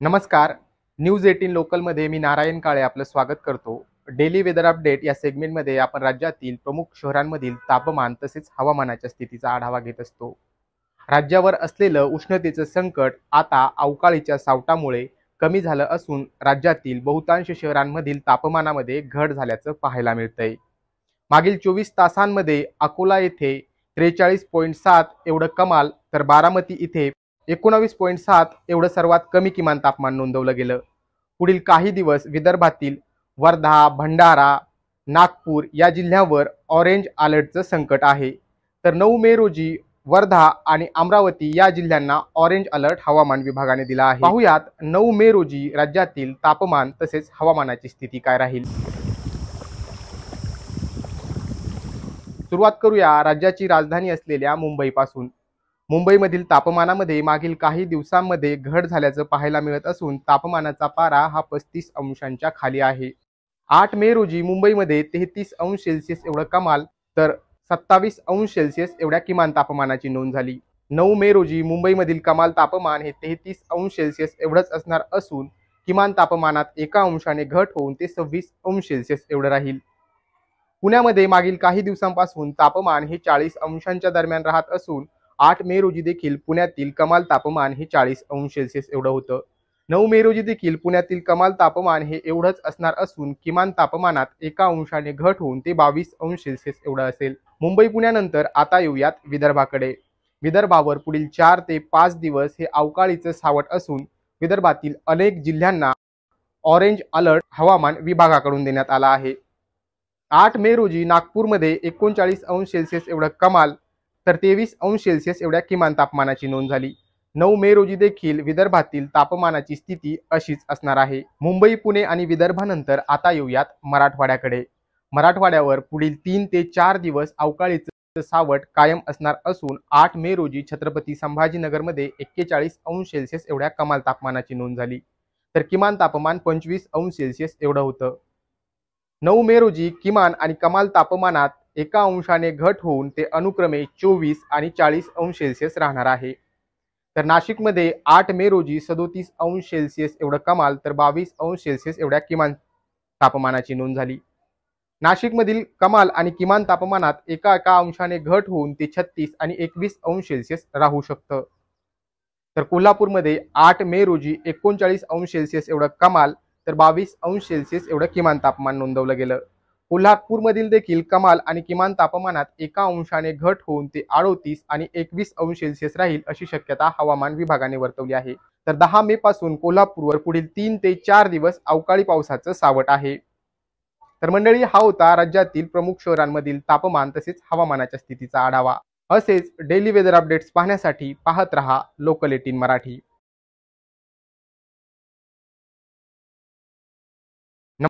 नमस्कार. News eighteen लोकलमध्ये मी नारायण काळे आपलं स्वागत करतो. डेली वेदर अपडेट या सेगमेंटमध्ये आपण राज्यातील प्रमुख शहरांमधील तापमान तसेच हवामानाच्या स्थितीचा आढावा घेत असतो. राज्यावर असलेलं उष्णतेचं संकट आता अवकाळीच्या सावटामुळे कमी झालं असून राज्यातील बहुतांश शहरांमधील तापमानामध्ये घट झाल्याचं पाहायला मिळतंय. मागील चोवीस तासांमध्ये अकोला येथे त्रेचाळीस पॉईंट सात एवढं कमाल तर बारामती इथे एकोणावीस पॉईंट सात एवढं सर्वात कमी किमान तापमान नोंदवलं गेलं. पुढील काही दिवस विदर्भातील वर्धा भंडारा नागपूर या जिल्ह्यावर ऑरेंज अलर्टचं संकट आहे. तर नऊ मे रोजी वर्धा आणि अमरावती या जिल्ह्यांना ऑरेंज अलर्ट हवामान विभागाने दिला आहे. पाहुयात नऊ मे रोजी राज्यातील तापमान तसेच हवामानाची स्थिती काय राहील? सुरुवात करूया राज्याची राजधानी असलेल्या मुंबईपासून. मुंबईमधील तापमानामध्ये मागील काही दिवसांमध्ये घट झाल्याचं पाहायला मिळत असून तापमानाचा पारा हा पस्तीस अंशांच्या खाली आहे. आठ मे रोजी मुंबईमध्ये तेहतीस अंश सेल्सिअस एवढं कमाल तर सत्तावीस अंश सेल्सिअस एवढ्या किमान तापमानाची नोंद झाली. नऊ मे रोजी मुंबईमधील कमाल तापमान हे तेहतीस अंश सेल्सिअस एवढंच असणार असून किमान तापमानात एका अंशाने घट होऊन ते सव्वीस अंश सेल्सिअस एवढं राहील. पुण्यामध्ये मागील काही दिवसांपासून तापमान हे चाळीस अंशांच्या दरम्यान राहत असून आठ मे रोजी देखील पुण्यातील कमाल तापमान हे चाळीस अंश सेल्सिअस एवढं होतं. नऊ मे रोजी देखील पुण्यातील कमाल तापमान हे एवढंच असणार असून किमान तापमानात एका अंशाने घट होऊन ते बावीस अंश सेल्सिअस एवढं असेल. मुंबई पुण्यानंतर आता येऊयात विदर्भाकडे. विदर्भावर पुढील चार ते पाच दिवस हे अवकाळीचं सावट असून विदर्भातील अनेक जिल्ह्यांना ऑरेंज अलर्ट हवामान विभागाकडून देण्यात आला आहे. आठ मे रोजी नागपूरमध्ये एकोणचाळीस अंश सेल्सिअस एवढं कमाल तर तेवीस अंश सेल्सिअस एवढ्या किमान तापमानाची नोंद झाली. नऊ मे रोजी देखील विदर्भातील तापमानाची स्थिती अशीच असणार आहे. मुंबई पुणे आणि विदर्भानंतर आता येऊयात मराठवाड्याकडे. मराठवाड्यावर पुढील तीन ते चार दिवस अवकाळीचं सावट कायम असणार असून आठ मे रोजी छत्रपती संभाजीनगरमध्ये एक्केचाळीस अंश सेल्सिअस एवढ्या कमाल तापमानाची नोंद झाली. तर किमान तापमान पंचवीस अंश सेल्सिअस एवढं होतं. नऊ मे रोजी किमान आणि कमाल तापमानात एका अंशाने घट होऊन ते अनुक्रमे चोवीस आणि चाळीस अंश सेल्सिअस राहणार आहे. तर नाशिकमध्ये आठ मे रोजी सदोतीस अंश सेल्सिअस एवढं कमाल तर बावीस अंश सेल्सिअस एवढ्या किमान तापमानाची नोंद झाली. नाशिकमधील कमाल आणि किमान तापमानात एका एका अंशाने घट होऊन ते छत्तीस आणि एकवीस अंश सेल्सिअस राहू शकतं. तर कोल्हापूरमध्ये आठ मे रोजी एकोणचाळीस अंश सेल्सिअस एवढं कमाल तर बावीस अंश सेल्सिअस एवढं किमान तापमान नोंदवलं गेलं. कोल्हापूरमधील देखील कमाल आणि किमान तापमानात एका अंशाने घट होऊन ते अडोतीस आणि एकवीस अंश सेल्सिअस राहील अशी शक्यता हवामान विभागाने वर्तवली आहे. तर दहा मे पासून कोल्हापूरवर पुढील तीन ते चार दिवस अवकाळी पावसाचं सावट आहे. तर मंडळी हा होता राज्यातील प्रमुख शहरांमधील तापमान तसेच हवामानाच्या स्थितीचा आढावा. असेच डेली वेदर अपडेट्स पाहण्यासाठी पाहत रहा लोकल एटीन मराठी.